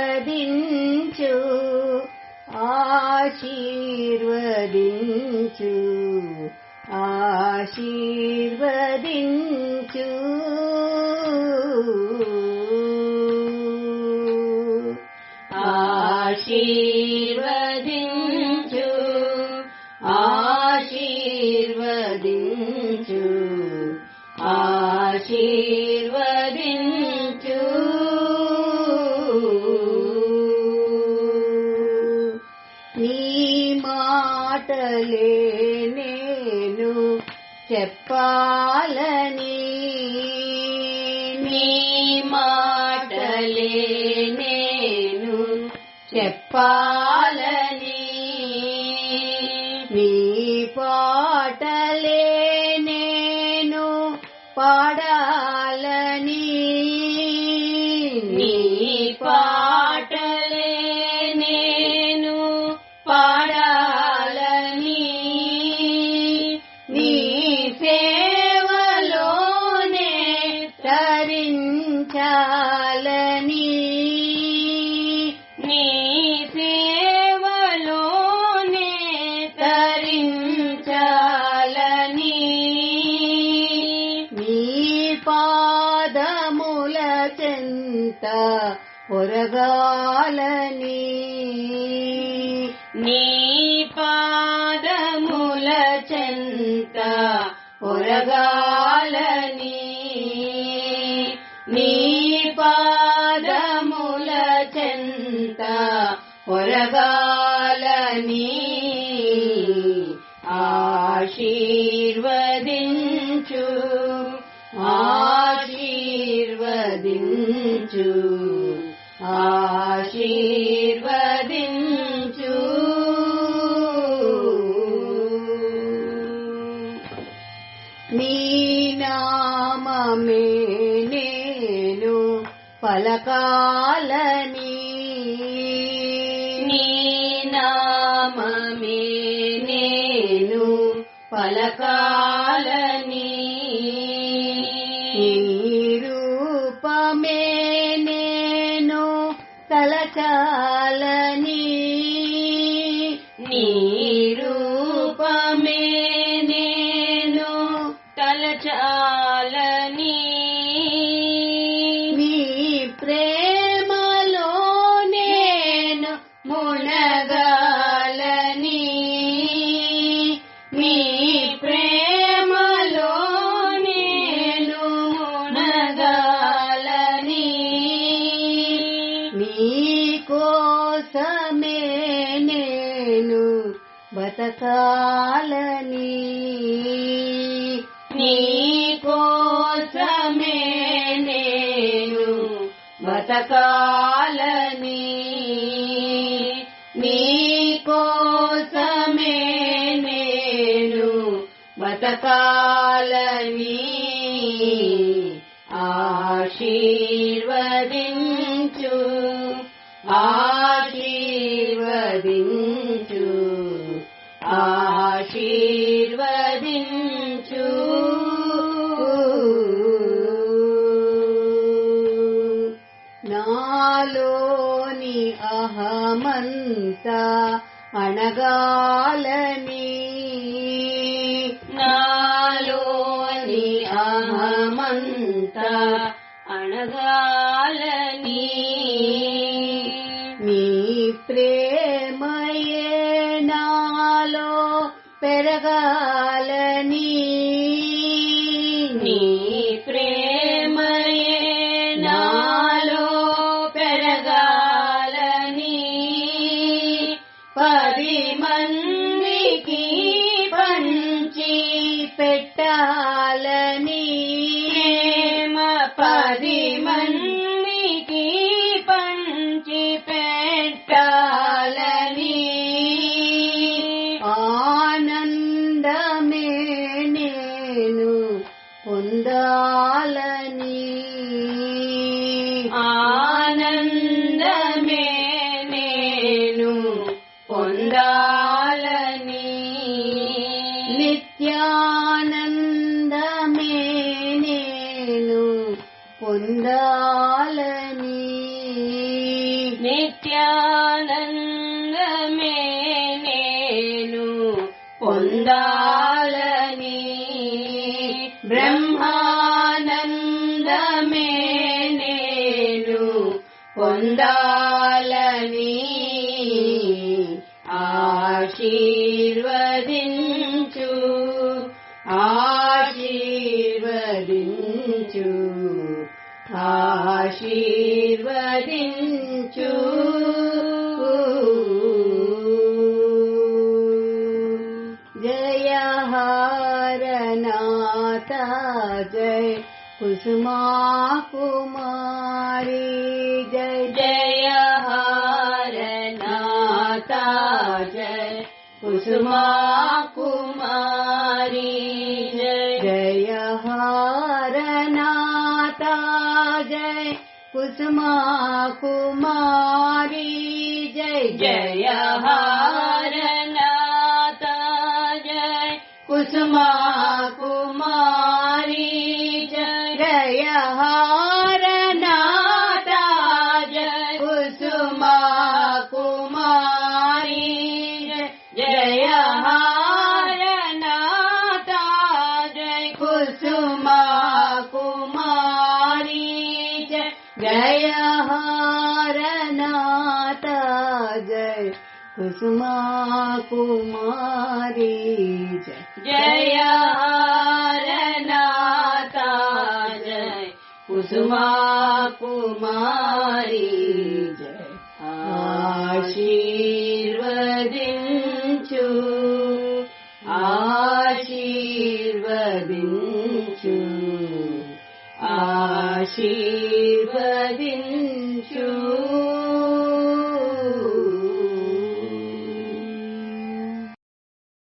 ఆశీర్వదించు ఆశీర్వదించు ఆశీర్వదించు ఆశీర్వదించు ఆశీర్వదించు ఆశీర్వదించు మాటలే నేను చెప్పాలని నీ మాటలే నేను చెప్పాలని నీ పాటలే నేను పాడాలని నీ పాటలే నేను పాడాలని పొరగాలని నీ పాదముల చెంత పొరగాలని నీ పాదముల చెంత పొరగాలని ఆశీర్వదించు ఆశీర్వదించు ఆశీర్వదించు. నీ నామమే నేను పలకాలని. నీ నామమే నేను పలకాలని. తలచాలని నీ రూపమే నేను తలచా బతకాలని నీ కోసమే నేను బతకాలని నీ కోసమే నేను బతకాలని ఆశీర్వదించు ఆశీర్వదించు. నాలోని అహమంతా అణగాలని నాలోని అహమంతా అణగాలని పది మందికి పంచి పెట్టాలని. ఆనందమే నేను పొందాలని. ఆనందమే నేను పొందాలని. నిత్యానందమే నేను పొందాలని నిత్యానందమే నేను పొందాలని బ్రహ్మానందమే నేను పొందాలని ఆశీర్వదించు ఆశీర్వదించు ఆశీర్వదించు జయ హరనాథ జయ కుసుమా కుమారి జయ జయ హరనాథ జయ కుసుమా కుమారి జయ कुसुमा कुमारी जय जय भाराता जय कुसुमा कुमा जया रता जय कुसुमा कुमारी जय। जया रता जय कुसुमा कुमारी जय। आशीर्वदिञ्चु आशीर्वदिञ्चु आशि